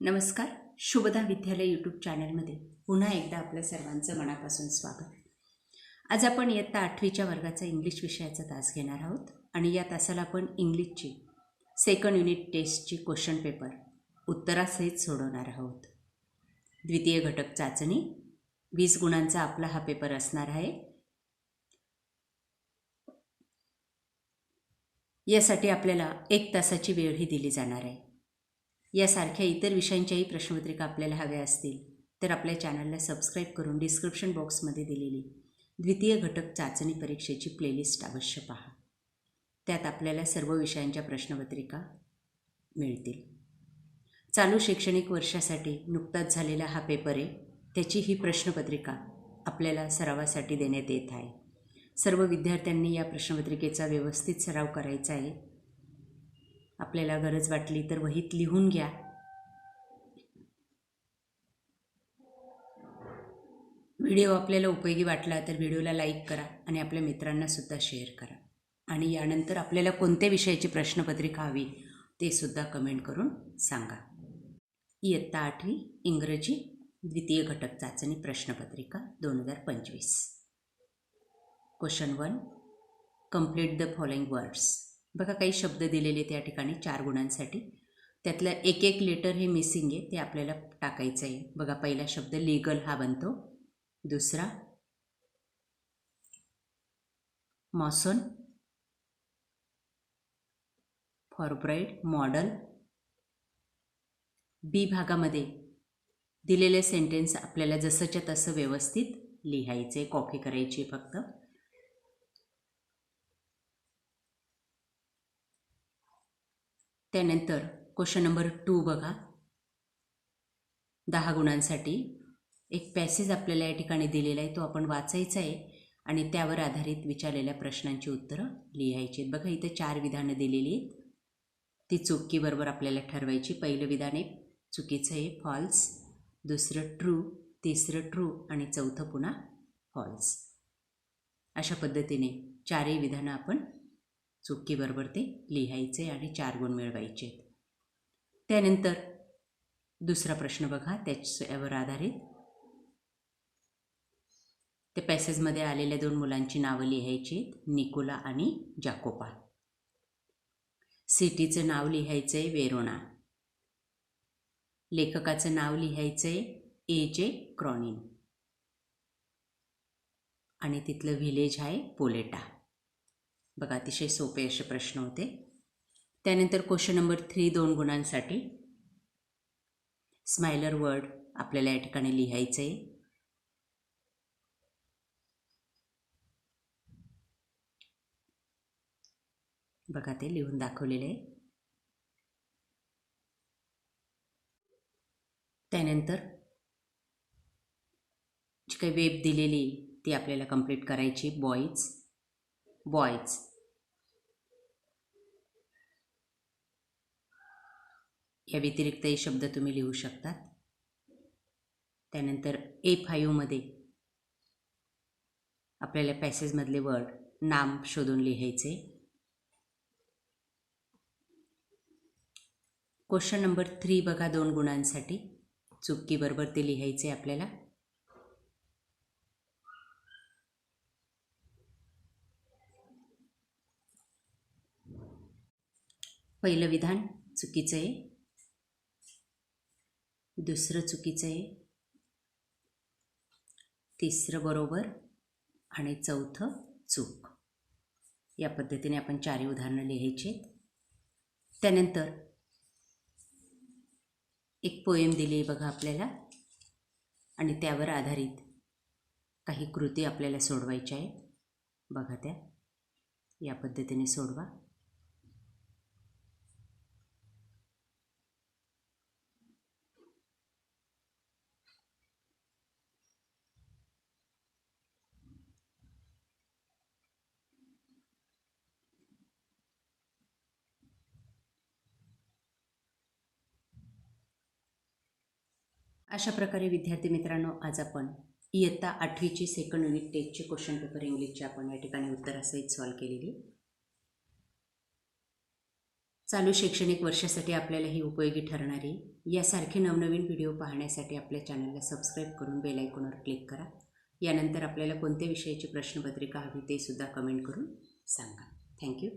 नमस्कार. शुभदा विद्यालय यूट्यूब चॅनलमध्ये पुन्हा एकदा आपल्या सर्वांचं मनापासून स्वागत. आज आपण इयत्ता आठवीच्या वर्गाचा इंग्लिश विषयाचा तास घेणार आहोत आणि या तासाला आपण इंग्लिशची सेकंड युनिट टेस्टची क्वेश्चन पेपर उत्तरासहित सोडवणार आहोत. द्वितीय घटक चाचणी. वीस गुणांचा आपला हा पेपर असणार आहे. यासाठी आपल्याला एक तासाची वेळही दिली जाणार आहे. यासारख्या इतर विषयांच्याही प्रश्नपत्रिका आपल्याला हव्या असतील तर आपल्या चॅनलला सबस्क्राईब करून डिस्क्रिप्शन बॉक्समध्ये दिलेली द्वितीय घटक चाचणी परीक्षेची प्लेलिस्ट अवश्य पहा. त्यात आपल्याला सर्व विषयांच्या प्रश्नपत्रिका मिळतील. चालू शैक्षणिक वर्षासाठी नुकताच झालेला हा पेपर आहे त्याची ही प्रश्नपत्रिका आपल्याला सरावासाठी देण्यात येत आहे. सर्व विद्यार्थ्यांनी या प्रश्नपत्रिकेचा व्यवस्थित सराव करायचा आहे. आपल्याला गरज वाटली तर वहीत लिहून घ्या. व्हिडिओ आपल्याला उपयोगी वाटला तर व्हिडिओला लाईक करा आणि आपल्या मित्रांनासुद्धा शेअर करा. आणि यानंतर आपल्याला कोणत्या विषयाची प्रश्नपत्रिका हवी ते सुद्धा कमेंट करून सांगा. इयत्ता आठवी इंग्रजी द्वितीय घटक चाचणी प्रश्नपत्रिका दोन हजार पंचवीस. Question one complete the following words बघा काही शब्द दिलेले त्या ठिकाणी चार गुणांसाठी. त्यातलं एक एक लेटर हे मिसिंग आहे ते आपल्याला टाकायचं आहे. बघा पहिला शब्द लीगल हा बनतो. दुसरा मॉसन फॉरब्राईड मॉडल बी भागामध्ये दिलेले सेंटेन्स आपल्याला जसंच्या तसं व्यवस्थित लिहायचे कॉपी करायची फक्त. त्यानंतर क्वेश्चन नंबर टू बघा. दहा गुणांसाठी एक पॅसेज आपल्याला या ठिकाणी दिलेला आहे तो आपण वाचायचा आहे आणि त्यावर आधारित विचारलेल्या प्रश्नांची उत्तरं लिहायची आहेत. बघा इथं चार विधानं दिलेली आहेत. ती चुकीबरोबर आपल्याला ठरवायची. पहिलं विधान आहे चुकीचं आहे फॉल्स दुसरं ट्रू तिसरं ट्रू आणि चौथं पुन्हा फॉल्स अशा पद्धतीने चारही विधानं आपण चुकीबरोबर ते लिहायचे आणि चार गुण मिळवायचे. त्यानंतर दुसरा प्रश्न बघा त्याच्यावर आधारित. त्या पॅसेजमध्ये आलेल्या दोन मुलांची नावं लिहायची निकोला आणि जाकोपा सिटीचं नाव लिहायचं आहे वेरोना. लेखकाचं नाव लिहायचं आहे ए जे क्रॉनिन. आणि तिथलं व्हिलेज आहे पोलेटा. बघा अतिशय सोपे असे प्रश्न होते. त्यानंतर क्वेश्चन नंबर थ्री दोन गुणांसाठी. स्मायलर वर्ड आपल्याला या ठिकाणी लिहायचं आहे बघा ते लिहून दाखवलेले आहे. त्यानंतर जी काही वेब दिलेली ती आपल्याला कंप्लीट करायची बॉईज बॉयज या व्यतिरिक्तही शब्द तुम्ही लिहू शकतात. त्यानंतर ए फायूमध्ये आपल्याला पॅसेजमधले वर्ड नाम शोधून लिहायचे. क्वेश्चन नंबर थ्री बघा दोन गुणांसाठी. चुकीबरोबर ते लिहायचे आपल्याला. पहिलं विधान चुकीचं आहे. दुसरं चुकीचं आहे. तिसरं बरोबर आणि चौथं चूक. या पद्धतीने आपण चारही उदाहरणं लिहायची त्यानंतर एक पोएम दिली आहे बघा आपल्याला. आणि त्यावर आधारित काही कृती आपल्याला सोडवायच्या आहे बघा त्या. या पद्धतीने सोडवा. अशा प्रकारे विद्यार्थी मित्रांनो आज आपण इयत्ता आठवीची सेकंड युनिट टेस्टचे क्वेश्चन पेपर इंग्लिशचे आपण या ठिकाणी उत्तरासहित सॉल्व केलेली. चालू शैक्षणिक वर्षासाठी आपल्याला ही उपयोगी ठरणारी यासारखे नवनवीन व्हिडिओ पाहण्यासाठी आपल्या चॅनलला सबस्क्राईब करून बेल आयकॉनवर क्लिक करा. यानंतर आपल्याला कोणत्या विषयाची प्रश्नपत्रिका हवी ते सुद्धा कमेंट करून सांगा. थँक्यू